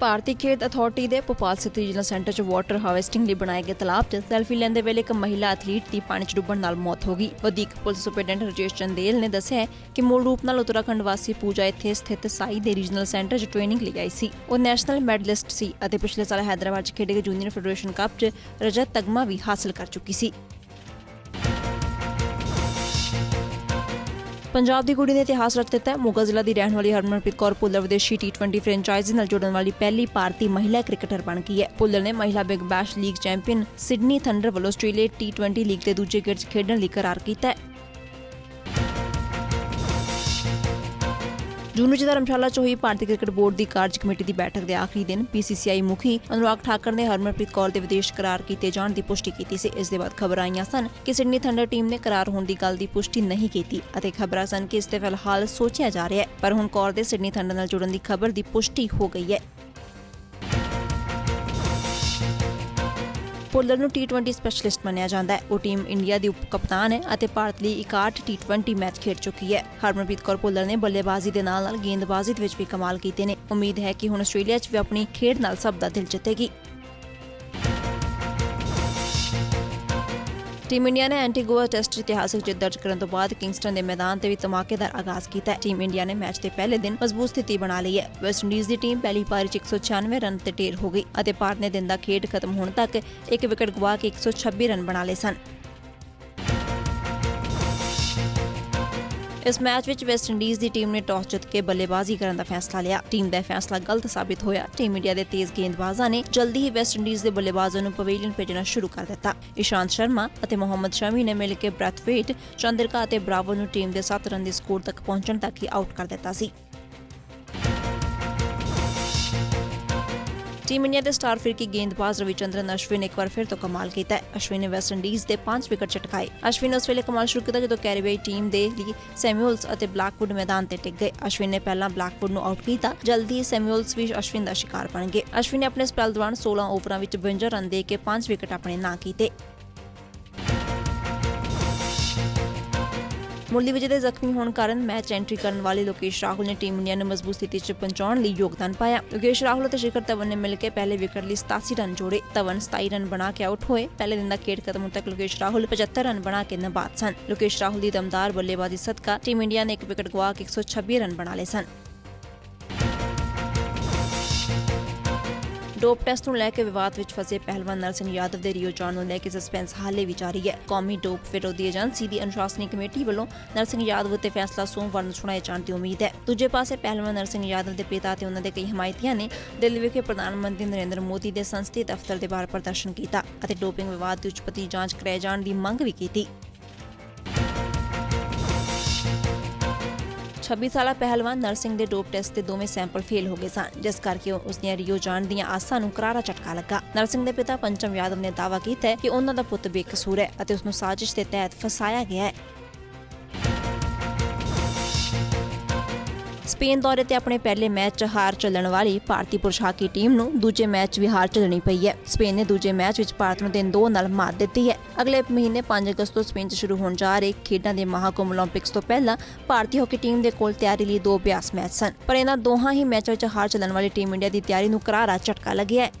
ਭਾਰਤੀ ਖੇਡ ਅਥਾਰਟੀ ਦੇ ਭੋਪਾਲ ਸਥਿਤ ਰੀਜਨਲ ਸੈਂਟਰ 'ਚ ਵਾਟਰ ਹਾਰਵੈਸਟਿੰਗ ਲਈ ਬਣਾਏ ਗਏ ਤਲਾਬ 'ਚ ਸੈਲਫੀ ਲੈਂਦੇ ਵੇਲੇ ਇੱਕ ਮਹਿਲਾ ਐਥਲੀਟ ਦੀ ਪਾਣੀ 'ਚ ਡੁੱਬਣ ਨਾਲ ਮੌਤ ਹੋ ਗਈ। ਵਧੀਕ ਪੁਲਿਸ ਸੁਪਰਡੈਂਟ ਰਜੇਸ਼ ਚੰਦੇਲ ਨੇ ਦੱਸਿਆ ਕਿ ਮੂਲ ਰੂਪ ਨਾਲ ਉਤਰਾਖੰਡ ਵਾਸੀ ਪੂਜਾ ਇੱਥੇ ਸਥਿਤ ਸਾਈ ਦੇ ਰੀਜਨਲ ਸੈਂਟਰ 'ਚ ਟ੍ਰੇਨਿੰਗ ਲਈ ਆਈ ਸੀ। ਉਹ ਨੈਸ਼ਨਲ ਮੈਡਲਿਸਟ ਸੀ ਅਤੇ ਪਿਛਲੇ ਸਾਲ ਹੈਦਰਾਬਾਦ 'ਚ ਖੇਡੇ ਗਏ ਜੂਨੀਅਰ ਫੈਡਰੇਸ਼ਨ ਕੱਪ 'ਚ ਰਜਤ ਤਗਮਾ ਵੀ ਹਾਸਲ ਕਰ ਚੁੱਕੀ ਸੀ। ਪੰਜਾਬ ਦੀ ਕੁੜੀ ਨੇ ਇਤਿਹਾਸ ਰਚ ਦਿੱਤਾ ਹੈ। ਮੋਗਾ ਜ਼ਿਲ੍ਹਾ ਦੀ ਰਹਿਣ ਵਾਲੀ ਹਰਮਨਪ੍ਰੀਤ ਕੌਰ ਭੁੱਲਰ ਵਿਦੇਸ਼ੀ ਟੀ20 ਫਰੈਂਚਾਈਜ਼ੀ ਨਾਲ ਜੁੜਨ ਵਾਲੀ ਪਹਿਲੀ ਭਾਰਤੀ ਮਹਿਲਾ ਕ੍ਰਿਕਟਰ ਬਣ ਗਈ ਹੈ। ਭੁੱਲਰ ਨੇ ਮਹਿਲਾ big bash league champion Sydney Thunder ਵੱਲੋਂ ਆਸਟ੍ਰੇਲੀਆ ਟੀ20 ਲੀਗ ਦੇ ਦੂਜੇ ਗੇੜ 'ਚ ਖੇਡਣ ਲਈ ਕਰਾਰ ਕੀਤਾ ਹੈ। ਜੂਨ ਵਿੱਚ ਧਰਮਸ਼ਾਲਾ 'ਚ ਹੋਈ ਭਾਰਤੀ ਕ੍ਰਿਕਟ ਬੋਰਡ ਦੀ ਕਾਰਜ ਕਮੇਟੀ ਦੀ ਬੈਠਕ ਦੇ ਆਖਰੀ ਦਿਨ ਪੀਸੀਸੀਆਈ ਮੁਖੀ ਅਨੁਰਾਗ ਠਾਕਰ ਨੇ ਹਰਮਨਪ੍ਰੀਤ ਕੌਰ ਦੇ ਵਿਦੇਸ਼ ਕਰਾਰ ਕੀਤੇ ਜਾਣ ਦੀ ਪੁਸ਼ਟੀ ਕੀਤੀ ਸੀ। ਇਸ ਦੇ ਬਾਅਦ ਖਬਰਾਂ ਆਈਆਂ ਸਨ ਕਿ ਸਿਡਨੀ ਥੰਡਰ ਟੀਮ ਨੇ ਕਰਾਰ ਹੋਣ ਦੀ ਗੱਲ ਦੀ ਪੁਸ਼ਟੀ ਨਹੀਂ ਕੀਤੀ ਅਤੇ ਖਬਰਾਂ ਸਨ ਕਿ ਇਸ ਤੇ ਫਿਲਹਾਲ ਸੋਚਿਆ ਜਾ ਰਿਹਾ ਹੈ। ਪਰ ਹੁਣ ਕੌਰ ਦੇ ਸਿਡਨੀ ਥੰਡਰ ਨਾਲ ਜੁੜਨ ਦੀ ਖਬਰ ਦੀ ਪੁਸ਼ਟੀ ਹੋ ਗਈ ਹੈ। ਪੁੱਲਰ ਨੂੰ ਟੀ20 ਸਪੈਸ਼ਲਿਸਟ ਮੰਨਿਆ ਜਾਂਦਾ ਹੈ। ਉਹ ਟੀਮ ਇੰਡੀਆ ਦੀ ਉਪ ਕਪਤਾਨ ਹੈ ਅਤੇ ਭਾਰਤ ਲਈ 61 ਟੀ20 ਮੈਚ ਖੇਡ ਚੁੱਕੀ ਹੈ। ਹਰਮਨਪ੍ਰੀਤ ਕੌਰ ਪੁੱਲਰ ਨੇ ਬੱਲੇਬਾਜ਼ੀ ਦੇ ਨਾਲ ਨਾਲ ਗੇਂਦਬਾਜ਼ੀ ਵਿੱਚ ਵੀ ਕਮਾਲ ਕੀਤੇ ਨੇ। ਉਮੀਦ ਹੈ ਕਿ ਹੁਣ ਆਸਟ੍ਰੇਲੀਆ 'ਚ ਵੀ ਆਪਣੀ ਖੇਡ ਨਾਲ ਸਭ ਦਾ ਦਿਲ ਜਿੱਤੇਗੀ। ਟੀਮ ਇੰਡੀਆ ਨੇ ਐਂਟੀਗੁਆ ਟੈਸਟ ਇਤਿਹਾਸਕ ਜਿੱਤ ਦਰਜ ਕਰਨ ਤੋਂ ਬਾਅਦ ਕਿੰਗਸਟਨ ਦੇ ਮੈਦਾਨ ਤੇ ਵੀ ਧਮਾਕੇਦਾਰ ਆਗਾਜ਼ ਕੀਤਾ। ਹੈ ਟੀਮ ਇੰਡੀਆ ਨੇ ਮੈਚ ਦੇ ਪਹਿਲੇ ਦਿਨ ਮਜ਼ਬੂਤ ਸਥਿਤੀ ਬਣਾ ਲਈ ਹੈ। ਵੈਸਟ ਇੰਡੀਜ਼ ਦੀ ਟੀਮ ਪਹਿਲੀ ਪਾਰੀ 'ਚ 196 ਰਨ ਤੇ ਢੇਰ ਹੋ ਗਈ ਅਤੇ ਭਾਰਤ ਨੇ ਦਿਨ ਦਾ ਖੇਡ ਖਤਮ ਹੋਣ ਤੱਕ ਇੱਕ ਵਿਕਟ ਗਵਾ ਕੇ 126 ਰਨ ਬਣਾ ਲਏ ਸਨ। ਇਸ ਮੈਚ ਵਿੱਚ ਵੈਸਟ ਇੰਡੀਜ਼ ਦੀ ਟੀਮ ਨੇ ਟਾਸ ਜਿੱਤ ਕੇ ਬੱਲੇਬਾਜ਼ੀ ਕਰਨ ਦਾ ਫੈਸਲਾ ਲਿਆ। ਟੀਮ ਦਾ ਇਹ ਫੈਸਲਾ ਗਲਤ ਸਾਬਿਤ ਹੋਇਆ। ਟੀਮ ਇੰਡੀਆ ਦੇ ਤੇਜ਼ ਗੇਂਦਬਾਜ਼ਾਂ ਨੇ ਜਲਦੀ ਹੀ ਵੈਸਟ ਇੰਡੀਜ਼ ਦੇ ਬੱਲੇਬਾਜ਼ਾਂ ਨੂੰ ਪਵੇਲੀਅਨ ਭੇਜਣਾ ਸ਼ੁਰੂ ਕਰ ਦਿੱਤਾ। ਇਸ਼ਾਂਤ ਸ਼ਰਮਾ ਅਤੇ ਮੁਹੰਮਦ ਸ਼ਮੀ ਨੇ ਮਿਲ ਕੇ ਬ੍ਰੈਥਵੇਟ, ਚੰਦਰਕਾ ਅਤੇ ਬਰਾਵੋ ਨੂੰ ਟੀਮ ਦੇ 7 ਰਨ ਦੇ ਸਕੋਰ ਤੱਕ ਪਹੁੰਚਣ ਤੱਕ ਹੀ ਆਊਟ ਕਰ ਦਿੱਤਾ ਸੀ। ਟੀਮ ਇੰਡੀਆ ਦੇ ਸਟਾਰ ਫਿਰਕੀ ਗੇਂਦਬਾਜ਼ ਰਵਿਚੰਦਰਨ ਅਸ਼ਵਿਨ ਇੱਕ ਵਾਰ ਫਿਰ ਤੋਂ ਕਮਾਲ ਕੀਤਾ ਹੈ। ਅਸ਼ਵਿਨ ਨੇ ਵੈਸਟ ਇੰਡੀਜ਼ ਦੇ 5 ਵਿਕਟ ਚਟਕਾਏ ਅਸ਼ਵਿਨ ਉਸ ਵੇਲੇ ਕਮਾਲ ਸ਼ੁਰੂ ਕੀਤਾ ਜਦੋਂ ਕੈਰੀਬੀਆਈ ਟੀਮ ਦੇ ਲਈ ਸੈਮੂਅਲਸ ਅਤੇ ਬਲੈਕਵੁੱਡ ਮੈਦਾਨ ਤੇ ਟਿਕ ਗਏ। ਅਸ਼ਵਿਨ ਨੇ ਪਹਿਲਾਂ ਬਲੈਕਵੁੱਡ ਨੂੰ ਆਊਟ ਕੀਤਾ, ਜਲਦੀ ਹੀ ਸੈਮੂਅਲਸ ਵੀ ਅਸ਼ਵਿਨ ਦਾ ਸ਼ਿਕਾਰ ਬਣ ਗਏ। ਅਸ਼ਵਿਨ ਨੇ ਆਪਣੇ ਸਪੈਲ ਦੌਰਾਨ 16 ਓਵਰਾਂ ਵਿੱਚ 52 ਰਨ ਦੇ ਕੇ 5 ਵਿਕਟ ਆਪਣੇ ਨਾਂ ਕੀਤੇ। ਮੁਰਲੀ ਵਿਜੇ ਦੇ ਜ਼ਖਮੀ ਹੋਣ ਕਾਰਨ ਮੈਚ ਐਂਟਰੀ ਕਰਨ ਵਾਲੇ ਲੋਕੇਸ਼ ਰਾਹੁਲ ਨੇ ਟੀਮ ਇੰਡੀਆ ਨੂੰ ਮਜ਼ਬੂਤ ਸਥਿਤੀ 'ਚ ਪਹੁੰਚਾਉਣ ਲਈ ਯੋਗਦਾਨ ਪਾਇਆ। ਲੋਕੇਸ਼ ਰਾਹੁਲ ਅਤੇ ਸ਼ਿਖਰ ਧਵਨ ਨੇ ਮਿਲ ਕੇ ਪਹਿਲੇ ਵਿਕਟ ਲਈ 87 ਰਨ ਜੋੜੇ। ਧਵਨ 27 ਰਨ ਬਣਾ ਕੇ ਆਊਟ ਹੋਏ। ਪਹਿਲੇ ਦਿਨ ਦਾ ਖੇਡ ਖਤਮ ਤੱਕ ਲੋਕੇਸ਼ ਰਾਹੁਲ 75 ਰਨ ਬਣਾ ਕੇ ਨਬਾਦ ਸਨ। ਲੋਕੇਸ਼ ਰਾਹੁਲ ਦੀ ਦਮਦਾਰ ਬੱਲੇਬਾਜ਼ੀ ਸਦਕਾ ਟੀਮ ਇੰਡੀਆ ਨੇ ਇੱਕ ਵਿਕਟ ਗਵਾ ਕੇ 126 ਰਨ ਬਣਾ ਲਏ ਸਨ। ਡੋਪ ਟੈਸਟ ਨੂੰ ਲੈ ਕੇ ਵਿਵਾਦ ਵਿੱਚ ਫਸੇ ਪਹਿਲਵਾਨ ਨਰਸਿੰਘ ਯਾਦਵ ਦੇ ਰਿਓ ਜਾਣ ਨੂੰ ਲੈ ਕੇ ਸਸਪੈਂਸ ਹਾਲੇ ਵੀ ਜਾਰੀ ਹੈ। ਕੌਮੀ ਡੋਪ ਵਿਰੋਧੀ ਏਜੰਸੀ ਦੀ ਅਨੁਸ਼ਾਸਨੀ ਕਮੇਟੀ ਵੱਲੋਂ ਨਰਸਿੰਘ ਯਾਦਵ ਉੱਤੇ ਫੈਸਲਾ ਸੋਮਵਾਰ ਨੂੰ ਸੁਣਾਏ ਜਾਣ ਦੀ ਉਮੀਦ ਹੈ। ਦੂਜੇ ਪਾਸੇ ਪਹਿਲਵਾਨ ਨਰਸਿੰਘ ਯਾਦਵ ਦੇ ਪਿਤਾ ਤੇ ਉਹਨਾਂ ਦੇ ਕਈ ਹਮਾਇਤੀਆਂ ਨੇ ਦਿੱਲੀ ਵਿਖੇ ਪ੍ਰਧਾਨ ਮੰਤਰੀ ਨਰਿੰਦਰ ਮੋਦੀ ਦੇ ਸੰਸਦੀ ਦਫ਼ਤਰ ਦੇ ਬਾਹਰ ਪ੍ਰਦਰਸ਼ਨ ਕੀਤਾ ਅਤੇ ਡੋਪਿੰਗ ਵਿਵਾਦ ਦੀ ਉੱਚਪਤੀ ਜਾਂਚ ਕਰਾਏ ਜਾਣ ਦੀ ਮੰਗ ਵੀ ਕੀਤੀ। 26 ਸਾਲਾ ਪਹਿਲਵਾਨ ਨਰਸਿੰਗ ਦੇ ਡੋਪ ਟੈਸਟ ਦੇ ਦੋਵੇਂ ਸੈਂਪਲ ਫੇਲ ਹੋ ਗਏ ਸਨ, ਜਿਸ ਕਰਕੇ ਉਸ ਦੀਆਂ ਰਿਓ ਜਾਣ ਦੀਆਂ ਆਸਾਂ ਨੂੰ ਕਰਾਰਾ ਝਟਕਾ ਲੱਗਾ। ਨਰਸਿੰਗ ਦੇ ਪਿਤਾ ਪੰਚਮ ਯਾਦਵ ਨੇ ਦਾਅਵਾ ਕੀਤਾ ਕਿ ਉਹਨਾਂ ਦਾ ਪੁੱਤ ਬੇਕਸੂਰ ਹੈ ਅਤੇ ਉਸ ਨੂੰ ਸਾਜ਼ਿਸ਼ ਦੇ ਤਹਿਤ ਫਸਾਇਆ ਗਿਆ ਹੈ। ਸਪੇਨ ਦੌਰੇ ਤੇ ਆਪਣੇ ਪਹਿਲੇ ਮੈਚ 'ਚ ਹਾਰ ਚੱਲਣ ਵਾਲੀ ਭਾਰਤੀ ਪੁਰਸ਼ ਹਾਕੀ ਟੀਮ ਨੂੰ ਦੂਜੇ ਮੈਚ ਵੀ ਹਾਰ ਚੱਲਣੀ ਪਈ ਹੈ। ਸਪੇਨ ਨੇ ਦੂਜੇ ਮੈਚ ਵਿੱਚ ਭਾਰਤ ਨੂੰ 3-2 ਨਾਲ ਮਾਤ ਦਿੱਤੀ ਹੈ। ਅਗਲੇ ਮਹੀਨੇ 5 ਅਗਸਤ ਤੋਂ ਸਪੇਨ 'ਚ ਸ਼ੁਰੂ ਹੋਣ ਜਾ ਰਹੇ ਖੇਡਾਂ ਦੇ ਮਹਾਕੁੰਭ 올림픽ਸ ਤੋਂ ਪਹਿਲਾਂ ਭਾਰਤੀ ਹਾਕੀ ਟੀਮ ਦੇ ਕੋਲ ਤਿਆਰੀ ਲਈ ਦੋ ਅਭਿਆਸ ਮੈਚ ਸਨ। ਪਰ ਇਹਨਾਂ ਦੋਹਾਂ ਹੀ ਮੈਚਾਂ 'ਚ ਹਾਰ ਚੱਲਣ ਵਾਲੀ ਟੀਮ ਇੰਡੀਆ ਦੀ ਤਿਆਰੀ ਨੂੰ ਕਰਾਰਾ ਝਟਕਾ ਲੱਗਿਆ ਹੈ।